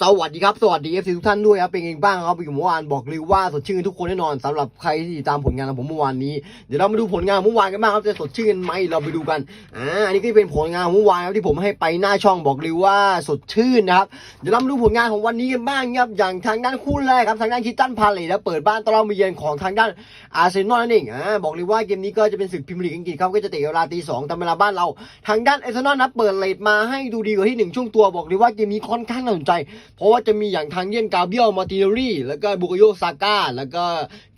สวัสดีครับ สวัสดีเอฟซีทุกท่านด้วยครับเป็นไงบ้างครับอยู่เมื่อวานบอกเลยว่าสดชื่นทุกคนแน่นอนสำหรับใครที่ติดตามผลงานของผมเมื่อวานนี้เดี๋ยวเรามาดูผลงานเมื่อวานกันบ้างครับจะสดชื่นไหมเราไปดูกันอ่าอันนี้ก็เป็นผลงานเมื่อวานครับที่ผมให้ไปหน้าช่องบอกเลยว่าสดชื่นนะครับเดี๋ยวเรามาดูผลงานของวันนี้กันบ้างครับอย่างทางด้านคู่แรกครับทางด้านคิตตันพาเลตแล้วเปิดบ้านต้อนรับมาเยือนของทางด้านอาร์เซนอลนั่นเองอ่าบอกเลยว่าเกมนี้ก็จะเป็นศึกพรีเมียร์ลีกอังกฤษครับก็จะเตะเวลาตีสองตามเวลาบ้านเรา ทางด้านอาร์เซนอลนะเปิดเลทมาให้ดูดีกว่าที่หนึ่งช่วงตัวบอกเลยว่าเกมนี้ค่อนข้างน่าสนใจเพราะว่าจะมีอย่างทางเยี่ยนกาเบียลมาติเนอรี่แล้วก็บุกโยซาก้าแล้วก็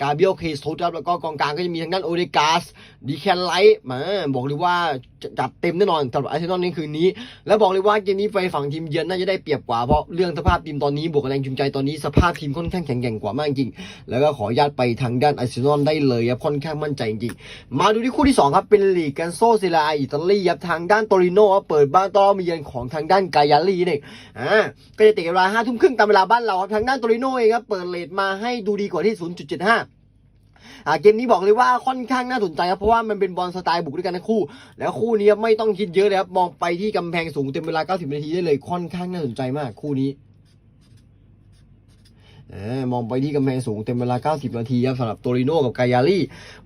กาเบียลเคสโตครับแล้วก็กองกลางก็จะมีทางด้านโอเดกาสดีแคนไลท์มาบอกเลยว่าจัดเต็มแน่นอนสำหรับอาร์เซนอลในคืนนี้ แล้วบอกเลยว่าเกมนี้ไปฝั่งทีมเยือนน่าจะได้เปรียบกว่าเพราะเรื่องสภาพทีมตอนนี้บวกกับแรงจูงใจตอนนี้สภาพทีมค่อนข้างแข็งแกร่งกว่ามากจริง แล้วก็ขออนุญาตไปทางด้านอาร์เซนอลได้เลยครับค่อนข้างมั่นใจจริงมาดูที่คู่ที่2ครับเป็นลีกกันโซเซลาอิตาลีครับทางด้านโตริโนเปิดบ้านต้อนรับมาเยือนของทางด้านกายาลีนี่อ่าก็จะเตะเวลาห้าทุ่มครึ่งตามเวลาบ้านเราครับทางด้านโตริโนเองครับเปิดเลทมาให้ดูดีกว่าที่ 0.75อ่าเกมนี้บอกเลยว่าค่อนข้างน่าสนใจครับเพราะว่ามันเป็นบอลสไตล์บุกด้วยกันทั้งคู่ แล้วคู่นี้ไม่ต้องคิดเยอะเลยครับมองไปที่กำแพงสูงเต็มเวลา 90 นาทีได้เลยค่อนข้างน่าสนใจมากคู่นี้ มองไปที่กำแพงสูงเต็มเวลา 90 นาทีครับสำหรับโตริโนกับกายาลี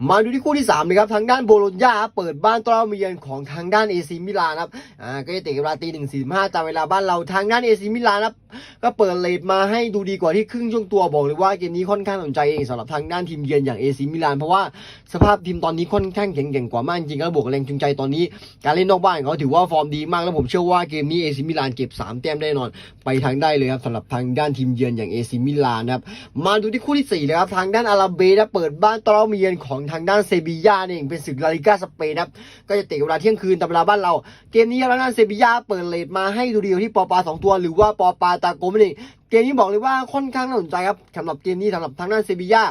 มาดูที่คู่ที่3เลยครับทางด้านโบโลญญาเปิดบ้านต้อนรับมาเยือนของทางด้านเอซีมิลานครับอ่าก็จะเตะเวลาตีหนึ่งสี่ห้าตามเวลาบ้านเราทางด้านเอซีมิลานครับก็เปิดเลทมาให้ดูดีกว่าที่ครึ่งช่วงตัวบอกเลยว่าเกมนี้ค่อนข้างสนใจเองสำหรับทางด้านทีมเยือนอย่างเอซีมิลานเพราะว่าสภาพทีมตอนนี้ค่อนข้างแข็งแกร่งกว่ามากจริงๆแล้วบวกแรงจูงใจตอนนี้การเล่นนอกบ้านเขาถือว่าฟอร์มดีมากแล้วผมเชื่อว่าเกมนี้เอซีมิลานเก็บสามแต้มแน่นอน ไปทางได้เลยครับสำหรับทางด้านทีมเยือนอย่างเอซีมิลานนะครับมาดูที่คู่ที่4นะครับทางด้านอาราเบนะเปิดบ้านต้อนรับมาเยือนของทางด้านเซบีย่านี่เองเป็นศึกลาลิก้าสเปนนะครับก็จะเตะเวลาเที่ยงคืนตามเวลาบ้านเรา เกมนี้ทางด้านเซบีย่าเปิดเลทมาให้ดูดียวที่ปอปาสองตัว หรือว่าปอปาตาโกมนี่เองเกมนี้บอกเลยว่าค่อนข้างน่าสนใจครับสำหรับเกมนี้สำหรับทางด้านเซบีย่า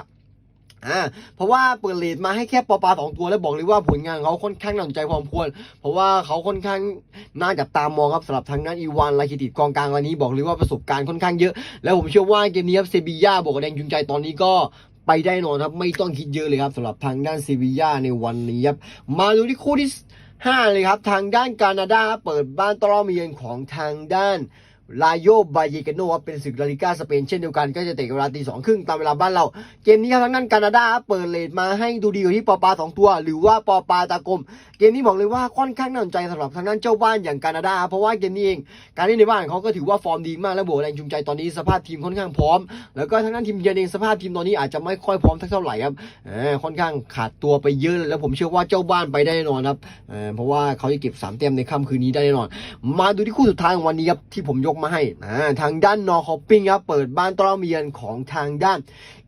อ่าเพราะว่าเปิดเลทมาให้แค่ปอปาสองตัวแล้วบอกเลยว่าผลงานเขาค่อนข้างน่าสนใจพอสมควรเพราะว่าเขาค่อนข้างน่าจับตามองครับสำหรับทางด้านอีวานลาคิติดกองกลางรายนี้บอกเลยว่าประสบการณ์ค่อนข้างเยอะ แล้วผมเชื่อว่าเกมนี้ครับเซบีย่าบวกแดงจุงใจตอนนี้ก็ไปได้นอนครับไม่ต้องคิดเยอะเลยครับสำหรับทางด้านเซบีย่าในวันนี้ครับมาดูที่คู่ที่ห้าเลยครับทางด้านกานาดาเปิดบ้านต้อนรับมาเยือนของทางด้าน ลาโยบายเยกาโนครับเป็นศึกลาลิก้าสเปนเช่นเดียวกันก็จะเตะเวลาตีสองครึ่งตามเวลาบ้านเรา เกมนี้ครับทางด้านแคนาดาเปิดเลทมาให้ดูดีกว่าที่ปอปาสองตัว หรือว่าปอปาตากลม เกมนี้บอกเลยว่าค่อนข้างน่าสนใจสำหรับทางด้านเจ้าบ้านอย่างแคนาดา เพราะว่าเกมนี้เอง การเล่นในบ้านเขาก็ถือว่าฟอร์มดีมากและบวกแรงจูงใจตอนนี้สภาพทีมค่อนข้างพร้อม แล้วก็ทางด้านทีมเยือนเองสภาพทีมตอนนี้อาจจะไม่ค่อยพร้อมสักเท่าไหร่ครับค่อนข้างขาดตัวไปเยอะเลยแล้วผมเชื่อว่าเจ้าบ้านไปได้แน่นอนครับเพราะว่าเขาจะเก็บสามแต้มในค่ำคืนนี้ได้แน่นอน มาดูที่คู่สุดท้ายของวันนี้ครับที่ผมยกมาให้อ่าทางด้านนอร์คอปปิ้งครับเปิดบ้านต้อนรับเยือนของทางด้าน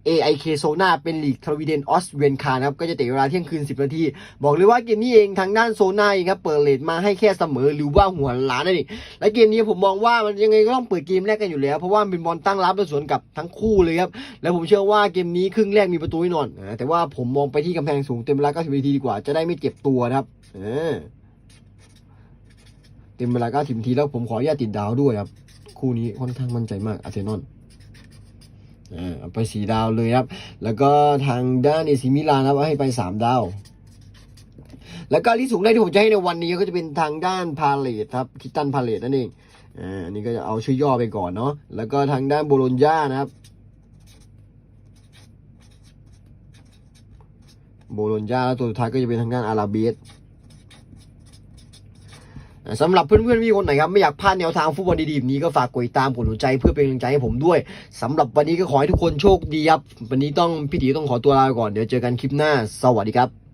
AIK โซนาเป็นลีกทรวีเดนออสเวียนคานะครับ ก็จะเตะเวลาเที่ยงคืน 10 นาที บอกเลยว่าเกมนี้เองทางด้านโซนาเองครับ เปิดเลทมาให้แค่เสมอหรือว่าหัวล้านนั่นเองและเกมนี้ผมมองว่ามันยังไงก็ต้องเปิดเกมแรกกันอยู่แล้ว เพราะว่าเป็นบอลตั้งรับและสวนกับทั้งคู่เลยครับ แล้วผมเชื่อว่าเกมนี้ครึ่งแรกมีประตูแน่นอน แต่ว่าผมมองไปที่กำแพงสูงเต็มเวลา90 นาทีดีกว่าจะได้ไม่เจ็บตัวนะครับ เต็มเวลา90นาทีแล้วผมขออนุญาตติดดาวด้วยครับ คู่นี้ค่อนข้างมั่นใจมากอาร์เซนอลอ่าไปสีดาวเลยครับ แล้วก็ทางด้านเอซิมิลานครับให้ไปสามดาว แล้วก็ที่สูงได้ที่ผมจะให้ในวันนี้ก็จะเป็นทางด้านพาเลตครับคิตันพาเลตนั่นเองอ่าอันนี้ก็จะเอาชื่อย่อไปก่อนเนาะแล้วก็ทางด้านโบโลญญานะครับโบโลญญาแล้วตัวสุดท้ายก็จะเป็นทางด้านอาราเบส สำหรับเพื่อนๆพี่คนไหนครับไม่อยากพลาดแนวทางฟุตบอลดีๆแบบนี้ก็ฝากกดติดตามกดหัวใจเพื่อเป็นกำลังใจให้ผมด้วยสำหรับวันนี้ก็ขอให้ทุกคนโชคดีครับ วันนี้ต้องพี่ตีต้องขอตัวลาไปก่อนเดี๋ยวเจอกันคลิปหน้า สวัสดีครับ